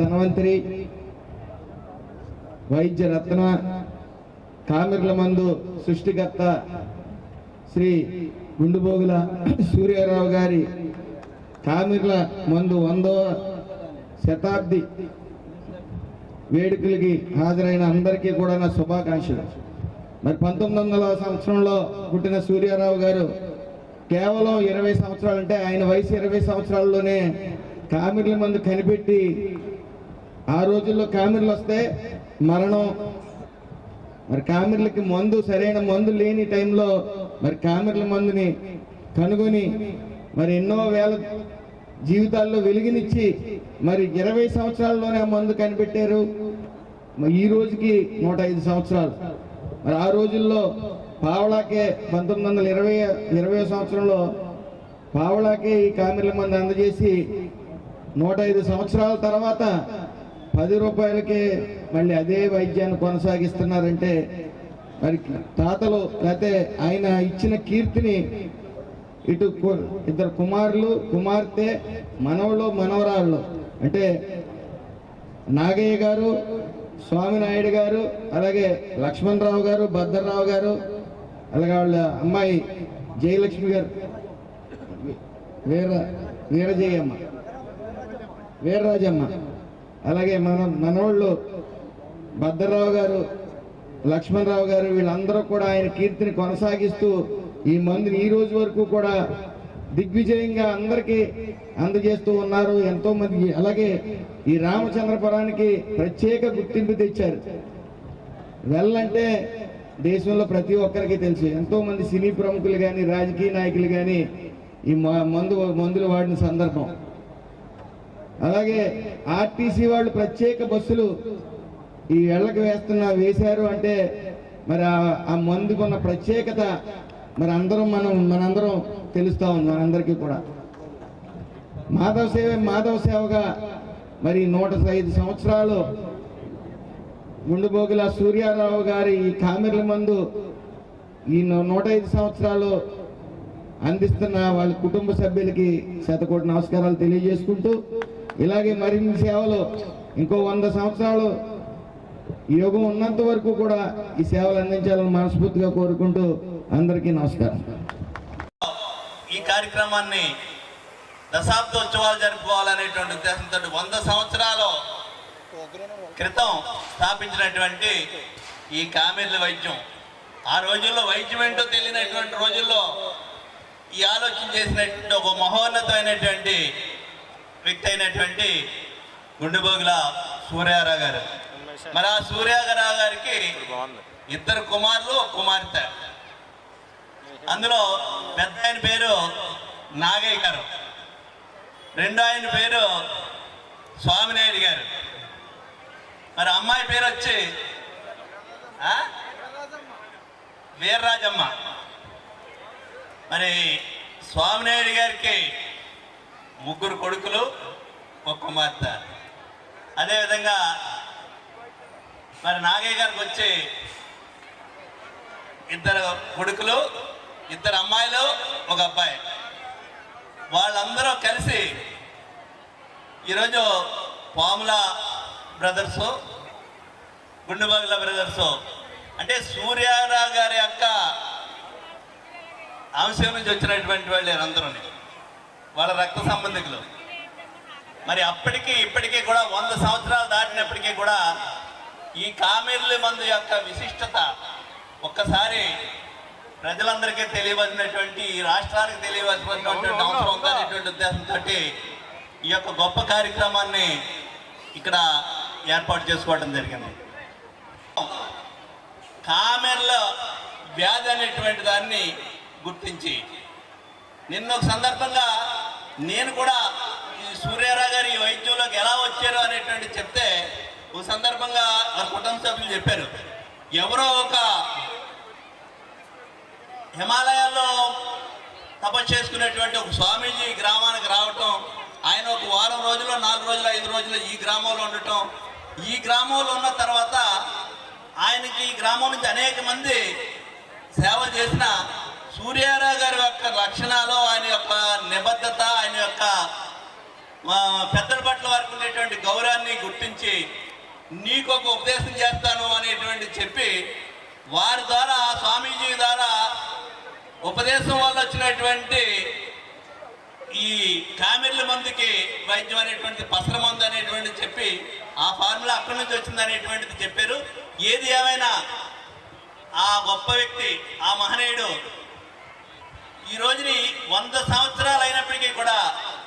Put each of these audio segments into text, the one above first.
ధనవంతరి వైద్య రత్న కామిర్ల మందు సృష్టికర్త శ్రీ గుండుబోగుల సూర్యారావు గారి కామిర్ల మందు వందో శతాబ్ది వేడుకలకి హాజరైన అందరికీ కూడా నా శుభాకాంక్షలు. మరి పంతొమ్మిది వందల సంవత్సరంలో పుట్టిన సూర్యారావు గారు కేవలం ఇరవై సంవత్సరాలు అంటే ఆయన వయసు ఇరవై సంవత్సరాల్లోనే కామిర్ల మందు కనిపెట్టి ఆ రోజుల్లో కామెర్లు వస్తే మరణం. మరి కామెర్లకి మందు సరైన మందు లేని టైంలో మరి కామెర్ల మందుని కనుగొని మరి ఎన్నో వేల జీవితాల్లో వెలుగునిచ్చి మరి ఇరవై సంవత్సరాల్లోనే ఆ మందు కనిపెట్టారు. మరి ఈ రోజుకి నూట ఐదు సంవత్సరాలు. మరి ఆ రోజుల్లో పావలాకే పంతొమ్మిది వందల ఇరవై ఇరవై సంవత్సరంలో పావలాకే ఈ కామెర్ల మందు అందజేసి నూట ఐదు సంవత్సరాల తర్వాత పది రూపాయలకే మళ్ళీ అదే వైద్యాన్ని కొనసాగిస్తున్నారంటే మరి తాతలు లేకపోతే ఆయన ఇచ్చిన కీర్తిని ఇటు కు- ఇద్దరు కుమారులు కుమార్తె మనవళ్ళు మనవరాళ్ళు. అంటే నాగయ్య గారు స్వామినాయుడు గారు అలాగే లక్ష్మణరావు గారు భద్రరావు గారు అలాగే వాళ్ళ అమ్మాయి జయలక్ష్మి గారు. వీర వీరజయమ్మ వీరరాజమ్మ. అలాగే మన మనవాళ్ళు భద్రరావు గారు లక్ష్మణరావు గారు వీళ్ళందరూ కూడా ఆయన కీర్తిని కొనసాగిస్తూ ఈ మందుని ఈ రోజు వరకు కూడా దిగ్విజయంగా అందరికీ అందజేస్తూ ఉన్నారు. ఎంతో మంది అలాగే ఈ రామచంద్రపురానికి ప్రత్యేక గుర్తింపు తెచ్చారు. వెళ్ళంటే దేశంలో ప్రతి ఒక్కరికి తెలుసు. ఎంతో మంది సినీ ప్రముఖులు కానీ రాజకీయ నాయకులు కానీ ఈ మందు మందులు వాడిన సందర్భం. అలాగే ఆర్టీసీ వాళ్ళు ప్రత్యేక బస్సులు ఈ వెళ్ళకు వేస్తున్న వేశారు అంటే మరి ఆ- మందుకున్న ప్రత్యేకత మరి అందరం మనం మనందరం తెలుస్తా ఉంది మనందరికీ కూడా. మాధవ సేవ మాధవ సేవగా మరి నూట ఐదు సంవత్సరాలు గుండుబోగుల సూర్యారావు గారి ఈ కామెర్ల మందు ఈ నూట ఐదు సంవత్సరాలు అందిస్తున్న వాళ్ళ కుటుంబ సభ్యులకి శతకోటి నమస్కారాలు తెలియజేసుకుంటూ ఇలాగే మరిన్ని సేవలు ఇంకో వంద సంవత్సరాలు ఈ యుగం ఉన్నంత వరకు కూడా ఈ సేవలు అందించాలని మనస్ఫూర్తిగా కోరుకుంటూ అందరికీ నమస్కారం. ఈ కార్యక్రమాన్ని దశాబ్దోత్సవాలు జరుపుకోవాలనేటువంటి ఉద్దేశంతో వంద సంవత్సరాల క్రితం స్థాపించినటువంటి ఈ కామెర్ల వైద్యం. ఆ రోజుల్లో వైద్యం ఏంటో తెలియనటువంటి రోజుల్లో ఈ ఆలోచన చేసినటువంటి ఒక మహోన్నతమైనటువంటి వ్యక్తి అయినటువంటి గుండెబోగుల సూర్యారావు గారు. మరి ఆ సూర్యారావు గారికి ఇద్దరు కుమారులు ఒక కుమార్తె. అందులో పెద్ద ఆయన పేరు నాగయ్య గారు. రెండో ఆయన పేరు స్వామినాయుడు గారు. మరి అమ్మాయి పేరు వచ్చి ఆ? వీర్రాజమ్మ. మరి స్వామినాయుడు గారికి ముగ్గురు కొడుకులు ఒక కుమార్తె. అదేవిధంగా మరి నాగయ్య గారికి వచ్చి ఇద్దరు కొడుకులు ఇద్దరు అమ్మాయిలు ఒక అబ్బాయి. వాళ్ళందరూ కలిసి ఈరోజు పాముల బ్రదర్స్ గుండుబాగుల బ్రదర్స్ అంటే సూర్యారావు గారి యొక్క అంశం నుంచి వచ్చినటువంటి వాళ్ళు అందరూ వాళ్ళ రక్త సంబంధికులు. మరి అప్పటికి ఇప్పటికీ కూడా వంద సంవత్సరాలు దాటినప్పటికీ కూడా ఈ కామెర్ల మందు యొక్క విశిష్టత ఒక్కసారి ప్రజలందరికీ తెలియవలసినటువంటి ఈ రాష్ట్రానికి తెలియవలసినటువంటి అవసరం ఉందనేటువంటి ఉద్దేశంతో ఈ యొక్క గొప్ప కార్యక్రమాన్ని ఇక్కడ ఏర్పాటు చేసుకోవడం జరిగింది. కామెర్ల వ్యాధి అనేటువంటి దాన్ని గుర్తించి నిన్న ఒక సందర్భంగా నేను కూడా ఈ సూర్యారావు గారు ఈ వైద్యంలోకి ఎలా వచ్చారు అనేటువంటి చెప్తే ఓ సందర్భంగా ఆ కుటుంబ సభ్యులు చెప్పారు. ఎవరో ఒక హిమాలయాల్లో తపస్సు చేసుకునేటువంటి ఒక స్వామీజీ గ్రామానికి రావటం ఆయన ఒక వారం రోజులు నాలుగు రోజులు ఐదు రోజులు ఈ గ్రామంలో ఉండటం. ఈ గ్రామంలో ఉన్న తర్వాత ఆయనకి ఈ గ్రామం నుంచి అనేక మంది సేవ చేసిన సూర్యారావు గారి యొక్క లక్షణాలు ఆయన యొక్క నిబద్ధత ఆయన యొక్క పెద్దల పట్ల వారికి ఉండేటువంటి గౌరవాన్ని గుర్తించి నీకు ఒక ఉపదేశం చేస్తాను అనేటువంటి చెప్పి వారి ద్వారా స్వామీజీ ద్వారా ఉపదేశం వల్ల వచ్చినటువంటి ఈ కామెర్ల మందుకి వైద్యం అనేటువంటి పసర మందు అనేటువంటి చెప్పి ఆ ఫార్ములా అక్కడి నుంచి వచ్చింది అనేటువంటిది చెప్పారు. ఏది ఏమైనా ఆ గొప్ప వ్యక్తి ఆ మహనీయుడు ఈ రోజుని వంద సంవత్సరాలు అయినప్పటికీ కూడా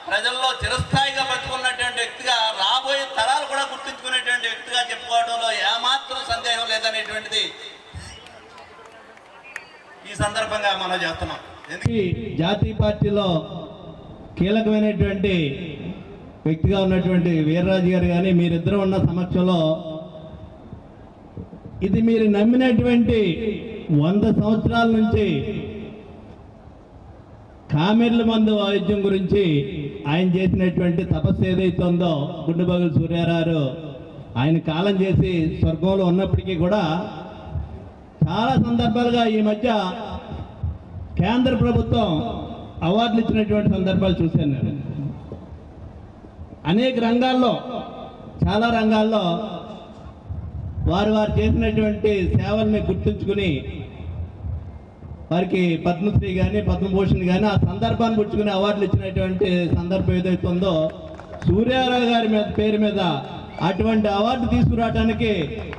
ప్రజల్లో చిరస్థాయిగా బతుకున్నటువంటి వ్యక్తిగా రాబోయే తరాలు కూడా గుర్తుంచుకునేటువంటి వ్యక్తిగా చెప్పుకోవడంలో ఏమాత్రం సందేహం లేదనేటువంటిది ఈ సందర్భంగా మనం చేస్తున్నాం. జాతీయ పార్టీలో కీలకమైనటువంటి వ్యక్తిగా ఉన్నటువంటి వీర్రాజు గారు కానీ మీరిద్దరు ఉన్న సమక్షంలో ఇది మీరు నమ్మినటువంటి వంద సంవత్సరాల నుంచి కామెర్ల మందు వాయిద్యం గురించి ఆయన చేసినటువంటి తపస్సు ఏదైతే ఉందో గుండెబగులు సూర్యారావు ఆయన కాలం చేసి స్వర్గంలో ఉన్నప్పటికీ కూడా చాలా సందర్భాలుగా ఈ మధ్య కేంద్ర ప్రభుత్వం అవార్డులు ఇచ్చినటువంటి సందర్భాలు చూశాను నేను. అనేక రంగాల్లో చాలా రంగాల్లో వారు వారు చేసినటువంటి సేవల్ని గుర్తుంచుకుని వారికి పద్మశ్రీ కానీ పద్మభూషణ్ కానీ ఆ సందర్భాన్ని పుచ్చుకునే అవార్డులు ఇచ్చినటువంటి సందర్భం ఏదైతే ఉందో సూర్యారావు గారి మీద పేరు మీద అటువంటి అవార్డు తీసుకురావడానికి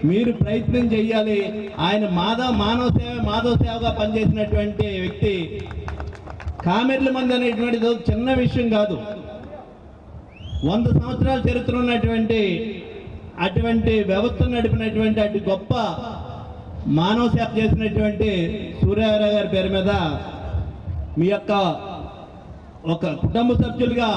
మీరు ప్రయత్నం చేయాలి ఆయన మాధవ మానవ సేవ మాధవ సేవగా పనిచేసినటువంటి వ్యక్తి. కామెర్ల మంది అనేటువంటిది చిన్న విషయం కాదు. వంద సంవత్సరాల చరిత్ర ఉన్నటువంటి అటువంటి వ్యవస్థ నడిపినటువంటి అటు గొప్ప మానవ సేవ చేసినటువంటి సూర్యారావు గారి పేరు మీద మీ యొక్క ఒక కుటుంబ సభ్యులుగా